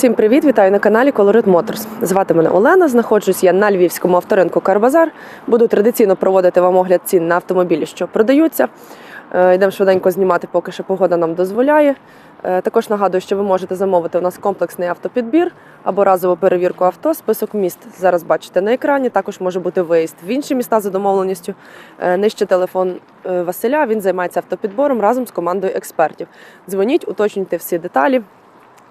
Всім привіт! Вітаю на каналі Colorit Motors. Звати мене Олена. Знаходжусь я на львівському авторинку Карбазар. Буду традиційно проводити вам огляд цін на автомобілі, що продаються. Е, Йдемо швиденько знімати, поки що погода нам дозволяє. Е, Також нагадую, що ви можете замовити у нас комплексний автопідбір або разову перевірку авто. Список міст зараз бачите на екрані. Також може бути виїзд в інші міста за домовленістю. Е, Нижче телефон Василя. Він займається автопідбором разом з командою експертів. Дзвоніть, уточнюйте всі деталі.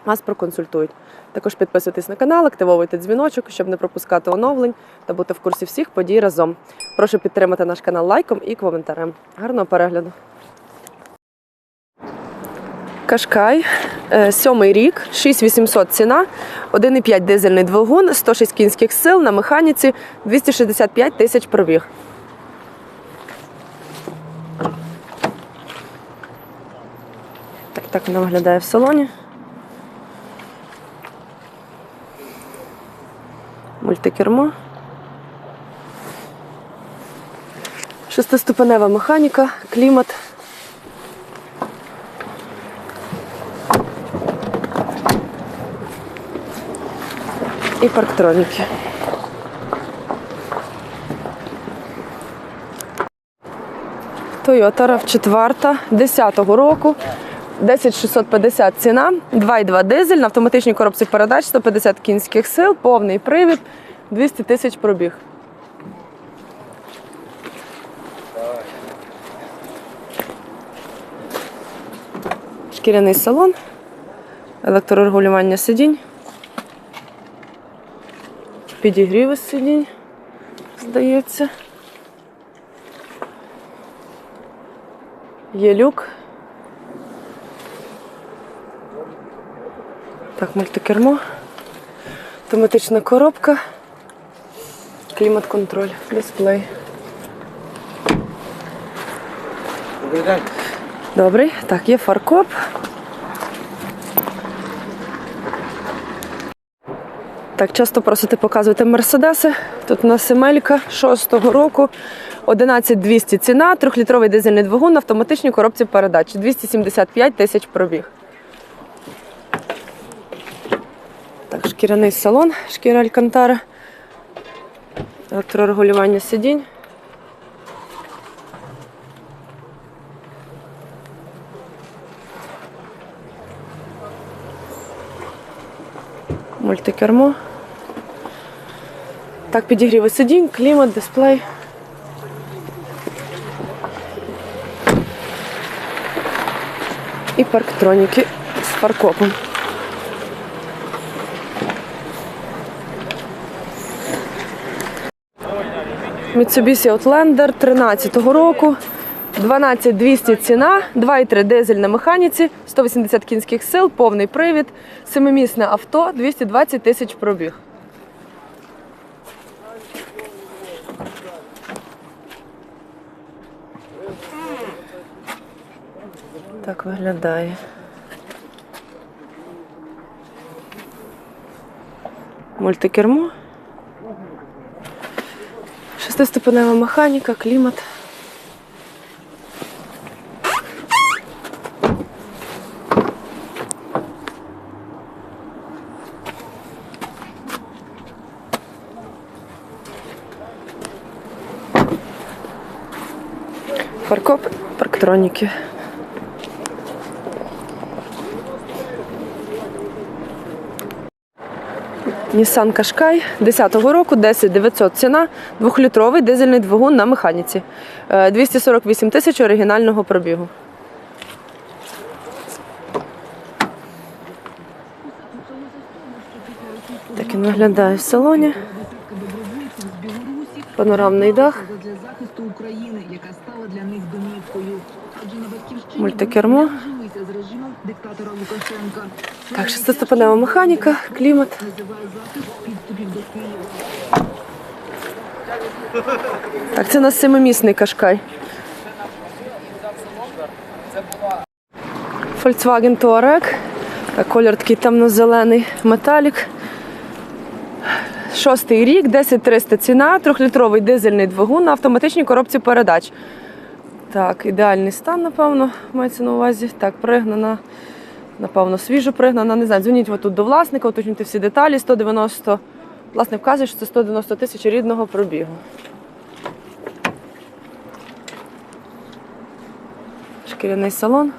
Вас проконсультують. Також підписуйтесь на канал, активовуйте дзвіночок, щоб не пропускати оновлень та бути в курсі всіх подій разом. Прошу підтримати наш канал лайком і коментарем. Гарного перегляду. Кашкай, е, сьомий рік, 6800 ціна, 1,5 дизельний двигун, 106 кінських сил на механіці, 265 тисяч пробіг. Так, так вона виглядає в салоні. Мультикермо. Шестиступенева механіка, клімат. І парктроніки. Toyota RAV4 10-го року. 10650 ціна, 2,2 дизель на автоматичній коробці передач, 150 кінських сил, повний привід, 200 тисяч пробіг. Шкіряний салон, електрорегулювання сидінь, підігріви сидінь, здається. Є люк. Так, мультикермо, автоматична коробка, клімат-контроль, дисплей. Добрий день. Добрий. Так, є фаркоп. Так, часто просите показувати мерседеси. Тут у нас Емелька 6-го року, 11200 ціна, трьохлітровий дизельний двигун на автоматичній коробці передач, 275 тисяч пробіг. Так, шкіряний салон, шкіра Алькантара, електрорегулювання сидінь. Мультикермо. Так, підігріви сидінь, клімат, дисплей. І парктроніки з паркопом. Mitsubishi Outlander 13-го року. 12200 ціна, 2,3 дизель на механіці, 180 кінських сил, повний привід, семимісне авто, 220 тисяч пробіг. Так виглядає. Мультикермо. Шестиступенева механіка, клімат. Паркоп, парктроніки. Nissan Qashqai 10-го року, 10 900 ціна, двохлітровий дизельний двигун на механіці. Е, 248 тисяч оригінального пробігу. Так він виглядає в салоні. Панорамний дах. для захисту України, яка стала для них домівкою. Адже на батьківщині Мультикермо. з режимом диктатора Лукашенка. Так, шестиступенева механіка, клімат. Так, це у нас семимісний кашкай. Volkswagen Touareg. Так, Колір такий темно-зелений металік. Шостий рік, 10300 ціна, трьохлітровий дизельний двигун на автоматичній коробці передач. Так, ідеальний стан, напевно, мається на увазі. Так, пригнана Напевно, свіжо пригнана. Не знаю, дзвоніть ви тут до власника, уточнюйте всі деталі. 190, власник вказує, що це 190 тисяч рідного пробігу. Шкіряний салон.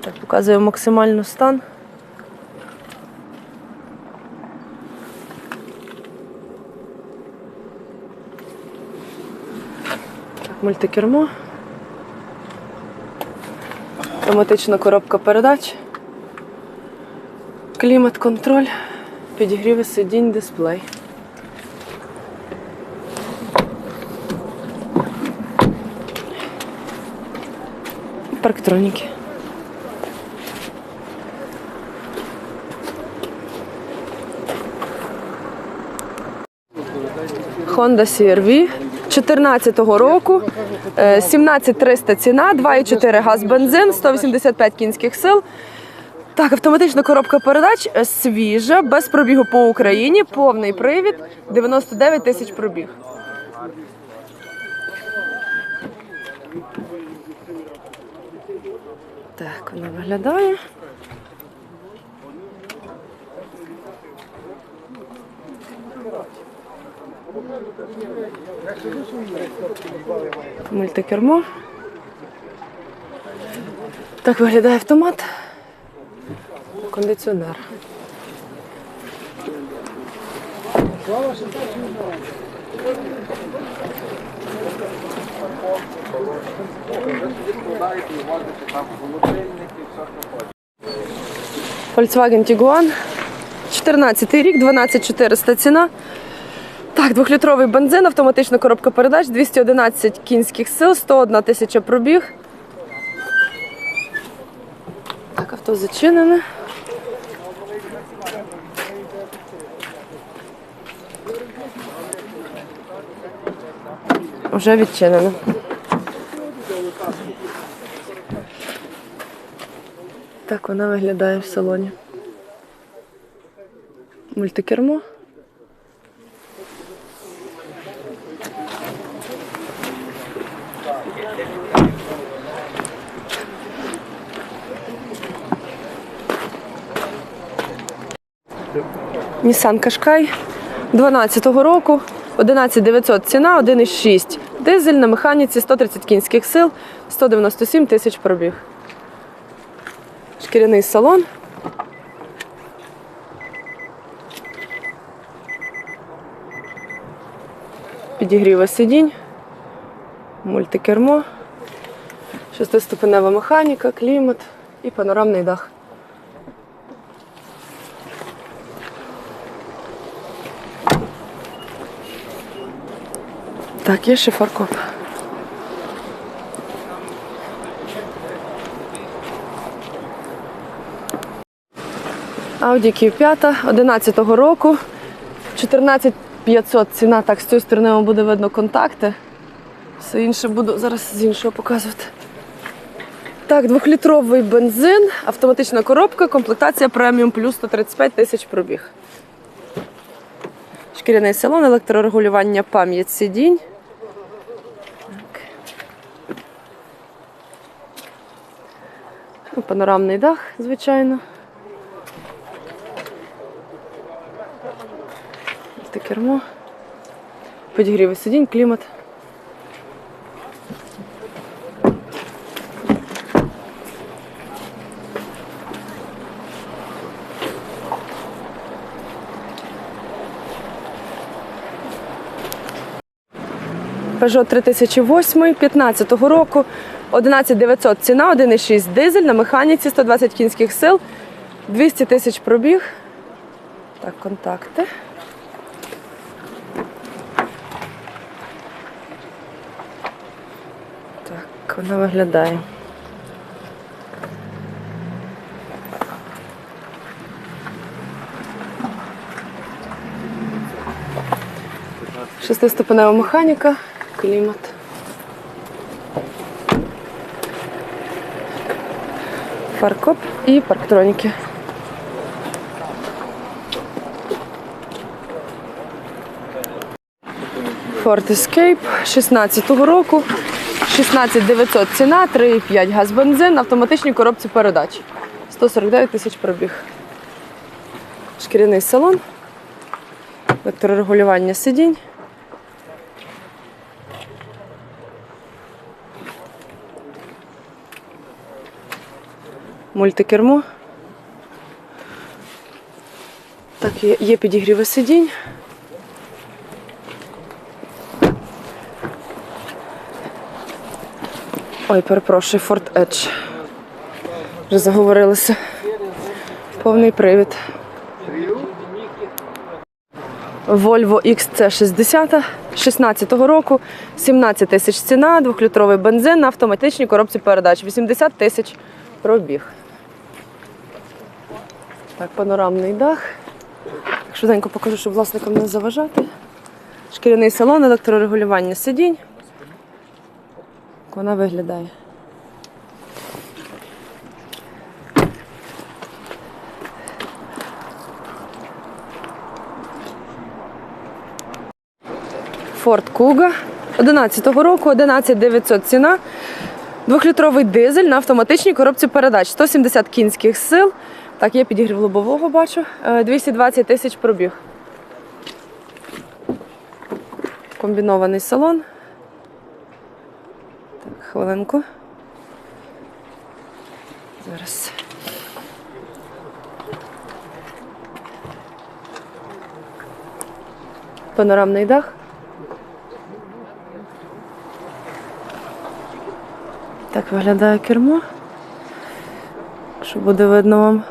Так, показує максимальний стан. Так, мультикермо. Автоматична коробка передач. Клімат-контроль, підігріви сидінь, дисплей. Парктроніки. Honda CR-V 14-го року, е, 17300 ціна, 2,4 газ бензин, 185 кінських сил. Так, автоматична коробка передач е, свіжа, без пробігу по Україні, повний привід, 99 тисяч пробіг. Так, вона виглядає. Мультикермо. Так виглядає автомат. Кондиціонер. Volkswagen Tiguan. 14 рік, 12400 ціна. Так, двохлітровий бензин, автоматична коробка передач, 211 кінських сил, 101 тисяча пробіг. Так, авто зачинене. Вже відчинено. Так вона виглядає в салоні. Мультикермо. Nissan Qashqai 12-го року, 11900 ціна, 1,6. Дизель на механіці, 130 кінських сил, 197 тисяч пробіг. Шкіряний салон. Підігріва сидінь, мультикермо, шестиступенева механіка, клімат і панорамний дах. Так, є ще фаркоп. Audi Q5 11-го року. 14500 ціна. Так, з цієї сторони вам буде видно контакти. Все інше буду зараз з іншого показувати. Так, двохлітровий бензин, автоматична коробка, комплектація преміум плюс 135 тисяч пробіг. Шкіряний салон, електрорегулювання пам'ять сидінь. Ну, Панорамний дах, звичайно. Це кермо. Підігріви сидінь, клімат. Peugeot 3008 15 року, 11900 ціна, 1,6 дизель на механіці, 120 кінських сил, 200 тисяч пробіг. Так, контакти. Так, вона виглядає. Шестиступенева механіка, клімат. Фаркоп і парктроніки. Ford Escape 16-го року. 16900 ціна, 3,5 газ бензин, на автоматичній коробці передач. 149 тисяч пробіг. Шкіряний салон. Електрорегулювання сидінь. Мультикермо. Так, є, підігріви сидінь. Ой, перепрошую, Ford Edge. Вже заговорилися. Повний привід. Volvo XC60 16-го року, 17 тисяч ціна, двохлітровий бензин на автоматичній коробці передач, 80 тисяч пробіг. Так, панорамний дах. Швиденько покажу, щоб власникам не заважати. Шкіряний салон, електрорегулювання сидінь. Вона виглядає. Ford Kuga 11-го року, 11900 ціна. Двохлітровий дизель на автоматичній коробці передач. 170 кінських сил. Так, є підігрів лобового, бачу. Е, 220 тисяч пробіг. Комбінований салон. Так, хвилинку. Зараз. Панорамний дах. Так виглядає кермо. Що буде видно вам.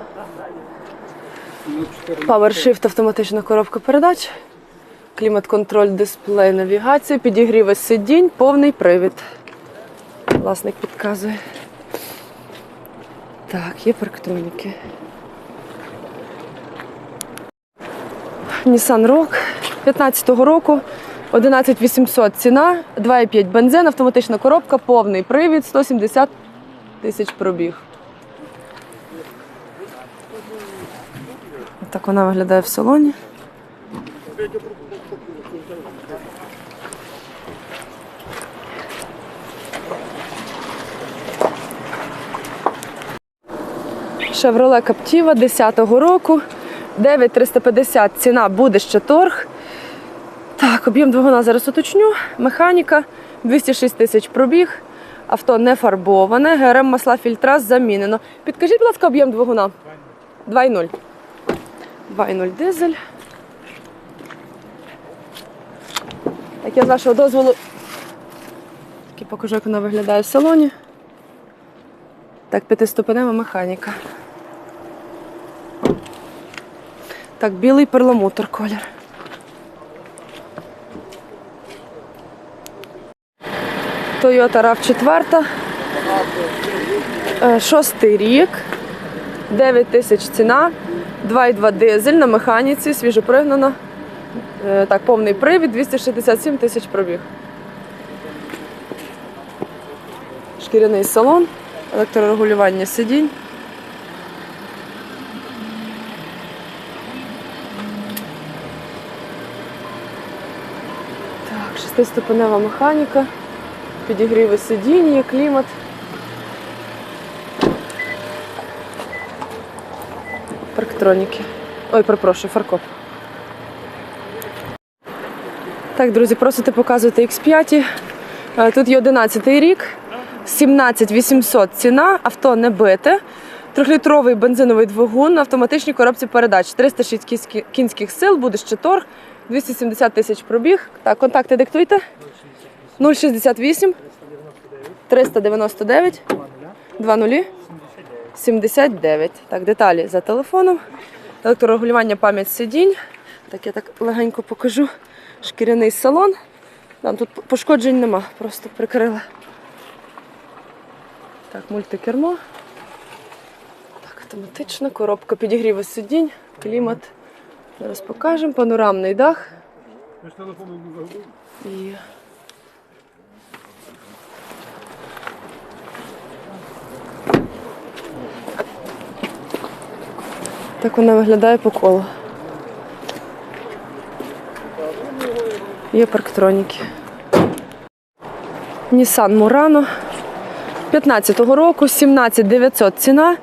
PowerShift автоматична коробка передач. Клімат-контроль, дисплей, навігація, підігріви сидінь, повний привід. Власник підказує. Так, є парктроніки. Nissan Rogue 15-го року. 11800 ціна, 2,5 бензин, автоматична коробка, повний привід, 170 тисяч пробіг. Так вона виглядає в салоні. Chevrolet Captiva 10-го року. 9350 ціна буде ще торг. Так, об'єм двигуна зараз уточню. Механіка 206 тисяч пробіг. Авто не фарбоване, ГРМ масла фільтра замінено. Підкажіть, будь ласка, об'єм двигуна. 2,0. 2,0 дизель. Так, я з вашого дозволу. Таки покажу, як вона виглядає в салоні. Так, п'ятиступенева механіка. Так, білий перламутр колір. Toyota RAV4. Е, Шостий рік. 9 тисяч ціна. 2,2 дизель на механіці, свіжопригнана. Е, Так, повний привід, 267 тисяч пробіг. Шкіряний салон, електрорегулювання сидінь. Так, шестиступенева механіка, підігріви сидінь, є клімат. Парктроніки. Ой, перепрошую, фаркоп. Так, друзі, просите показувати X5. Е, Тут є 11 рік, 17 800 ціна, авто не бите. Трьохлітровий бензиновий двигун на автоматичній коробці передач. 306 кінських сил, буде ще торг, 270 тисяч пробіг. Так, контакти диктуйте. 068 399 20 79. Так, деталі за телефоном. Електрорегулювання пам'ять сидінь. Так, я так легенько покажу. Шкіряний салон. Там тут пошкоджень нема, просто прикрила. Так, мультикермо. Так, автоматична коробка підігріву сидінь, клімат. Зараз покажемо. Панорамний дах. І... Так вона виглядає по колу. Є парктроніки. Nissan Murano 15-го року, 17 900 ціна.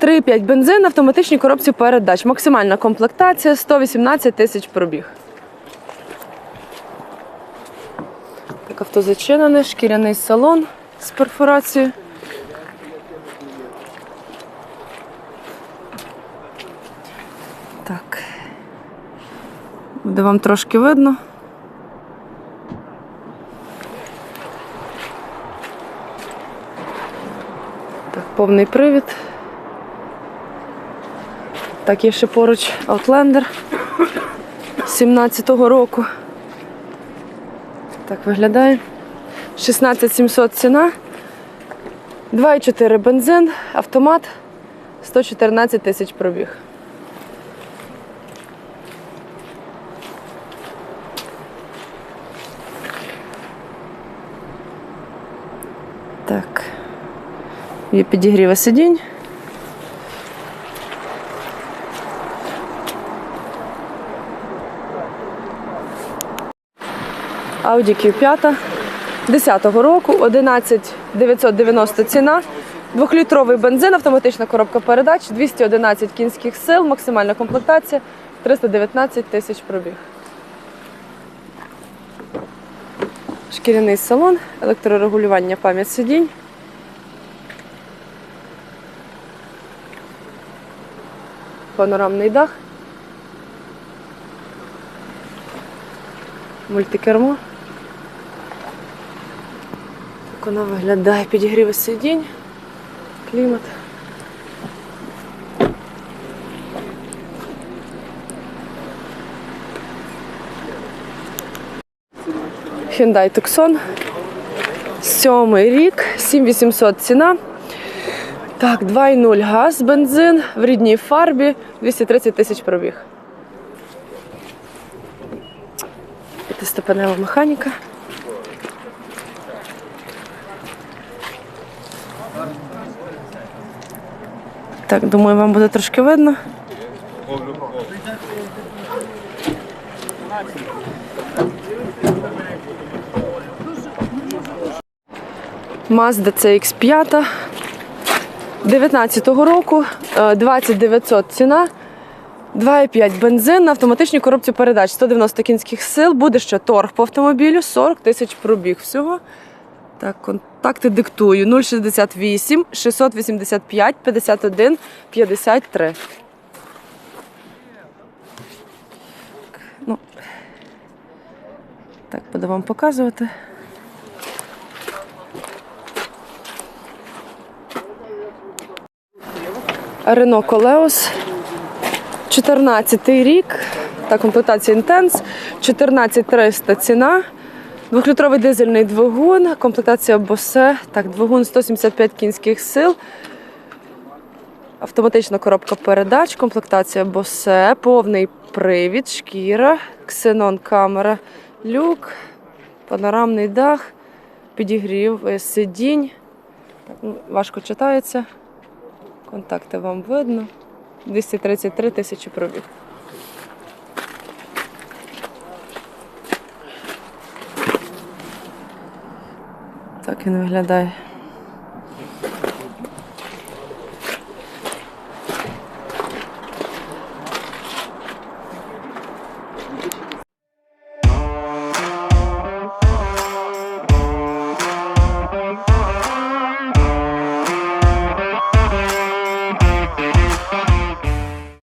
3,5 бензин на автоматичній коробці передач. Максимальна комплектація 118 тисяч пробіг. Так, авто зачинене, шкіряний салон з перфорацією. Так. Буде вам трошки видно. Так, повний привід. Так, є ще поруч Outlander 17-го року. Так виглядає. 16700 ціна. 2,4 бензин, автомат, 114 тисяч пробіг. Так. Є підігріви сидінь. Audi Q5 10-го року, 11 990 ціна. Двохлітровий бензин, автоматична коробка передач, 211 кінських сил, максимальна комплектація, 319 тисяч пробіг. Шкіряний салон, електрорегулювання пам'ять сидінь. Панорамний дах. Мультикермо. Так вона виглядає підігріви сидінь, клімат. Hyundai Tucson. Сьомий рік, 7800 ціна. Так, 2,0 газ, бензин в рідній фарбі, 230 тисяч пробіг. П'ятиступенева механіка. Так, думаю, вам буде трошки видно. Mazda CX5 19-го року, е, 2900 ціна, 2,5 бензин на автоматичній коробці передач, 190 кінських сил, буде ще торг по автомобілю, 40 тисяч пробіг всього. Так, контакти диктую 068 685 51 53. Так, ну, так, буду вам показувати. Рено Колеос. 14 рік. Та комплектація Intense. 14300 ціна. Двохлітровий дизельний двигун, комплектація Bose. Так, двигун 175 кінських сил. Автоматична коробка передач, комплектація Bose, повний привід, шкіра, ксенон камера, люк, панорамний дах, підігрів е, сидінь. Важко читається. Контакти вам видно. 233 тисячі пробіг. Так він виглядає.